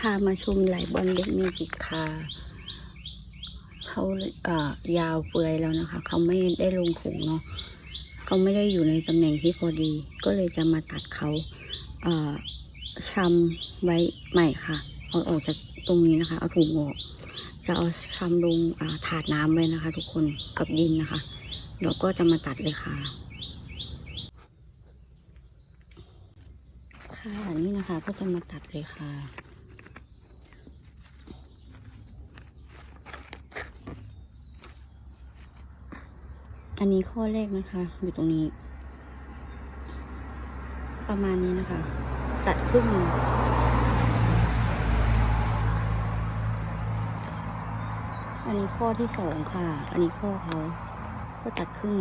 พามาชมไหลบอลเล็กมิวสิกค่ะเขาเอ่อยาวเปื่อยแล้วนะคะ เขาไม่ได้ลงถุงเนาะเขาไม่ได้อยู่ในตำแหน่งที่พอดี ก็เลยจะมาตัดเขาเอ่อชำไว้ใหม่ค่ะ เอาออกจากตรงนี้นะคะ เอาถุงออก จะเอาชำลงอ่าถาดน้ำไว้นะคะ ทุกคนกับดินนะคะเดี๋ยวก็จะมาตัดเลยค่ะ ค่ะนี่นะคะก็จะมาตัดเลยค่ะ อันนี้ข้อแรกนะคะ อยู่ตรงนี้ ประมาณนี้นะคะ ตัดครึ่งอันนี้ข้อที่สองค่ะ อันนี้ข้อเขาก็ตัดครึ่ง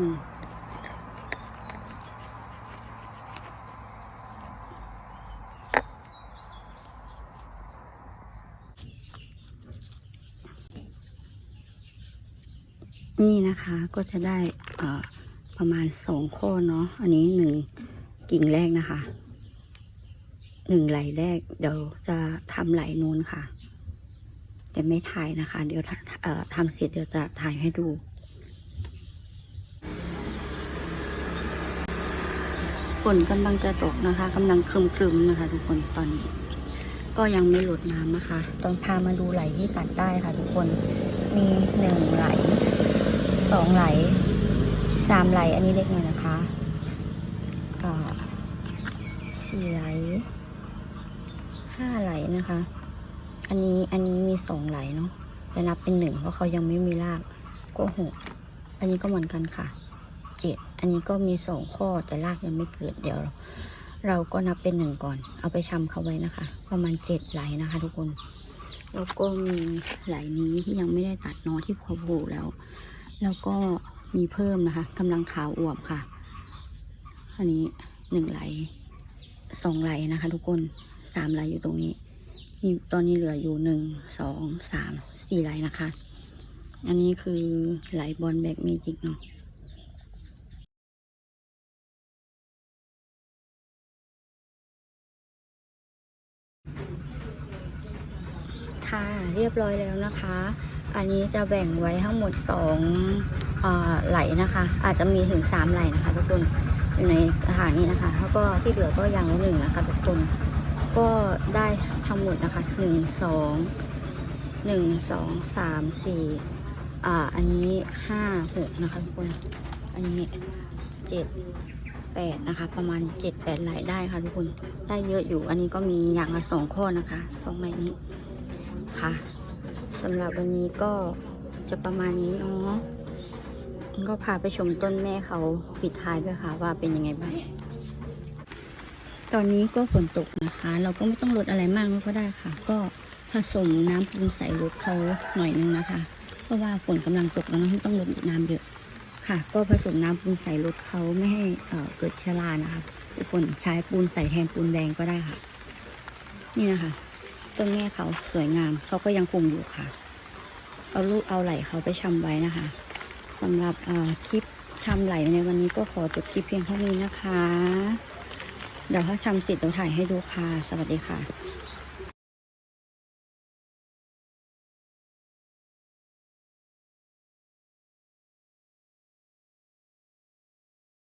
นี่นะคะก็จะได้ ประมาณสองข้อเนาะ อันนี้หนึ่งกิ่งแรกนะคะ หนึ่งไหลแรก เดี๋ยวจะทำไหลนู้นค่ะ แต่ไม่ถ่ายนะคะ เดี๋ยวถ้าเอ่อทำเสร็จเดี๋ยวจะถ่ายให้ดูฝนกำลังจะตกนะคะกำลังครึมๆนะคะ ทุกคนตอนนี้ ก็ยังไม่หลดน้ำนะคะ ต้องพามาดูไหลที่ตัดได้ค่ะ ทุกคนมีหนึ่งไหลสองไหล สามไหลอันนี้เล็กหน่อยนะคะอ่าสี่ไหลห้าไหลนะคะ อันนี้อันนี้มีสองไหลเนาะจะนับเป็นหนึ่งเพราะเขายังไม่มีรากก็หกอันนี้ก็เหมือนกันค่ะเจ็ดอันนี้ก็มีสองข้อแต่รากยังไม่เกิดเดี๋ยว เราก็นับเป็นหนึ่งก่อน เอาไปชำเขาไว้นะคะ ประมาณเจ็ดไหลนะคะ ทุกคนแล้วก็มีไหลนี้ที่ยังไม่ได้ตัดนอที่พอโผูแล้ว แล้วก็ มีเพิ่มนะคะกำลังขาวอวบค่ะ อันนี้หนึ่งไหลสองไหลนะคะ ทุกคนสามไหลอยู่ตรงนี้มีตอนนี้เหลืออยู่หนึ่งสองสามสี่ไหลนะคะ อันนี้คือไหลบอลแบกเมจิกเนาะค่ะเรียบร้อยแล้วนะคะ อันนี้จะแบ่งไว้ทั้งหมดสองอไหลนะคะ อาจจะมีถึงสามไหลนะคะทุกคนอยู่ในอาหารนี้นะคะ แล้วก็ที่เหลือก็อย่างละหนึ่งนะคะทุกคนก็ได้ทั้งหมดนะคะหนึ่งสองหนึ่งสองสามสี่อ่าอันนี้ห้าหกนะคะทุกคนอันนี้เจ็ดแปดนะคะ ประมาณเจ็ดแปดไหลได้ค่ะทุกคนได้เยอะอยู่ อันนี้ก็มีอย่างละสองข้อนะคะสองไหลนี้ค่ะ สำหรับวันนี้ก็จะประมาณนี้เนาะก็พาไปชมต้นแม่เขาปิดท้ายด้วยค่ะว่าเป็นยังไงบ้าง ตอนนี้ก็ฝนตกนะคะ เราก็ไม่ต้องลดอะไรมากก็ได้ค่ะ ก็ผสมน้ำปูนใส่รถเขาหน่อยนึงนะคะ เพราะว่าฝนกำลังตกแล้วเนอะไม่ต้องลดน้ำเยอะค่ะ ก็ผสมน้ำปูนใส่รถเขาไม่ให้เเกิดเชื้อรานะคะทุกคนใช้ปูนใส่แทนปูนแดงก็ได้ค่ะ นี่นะคะ ต้นแม่เขาสวยงาม เขาก็ยังคงอยู่ค่ะ เอาลูกเอาไหลเขาไปชำไว้นะคะสำหรับคลิปชำไหลในวันนี้ก็ขอจบคลิปเพียงเท่านี้นะคะ เดี๋ยวถ้าชำเสร็จเดี๋ยวถ่ายให้ดูค่ะ สวัสดีค่ะ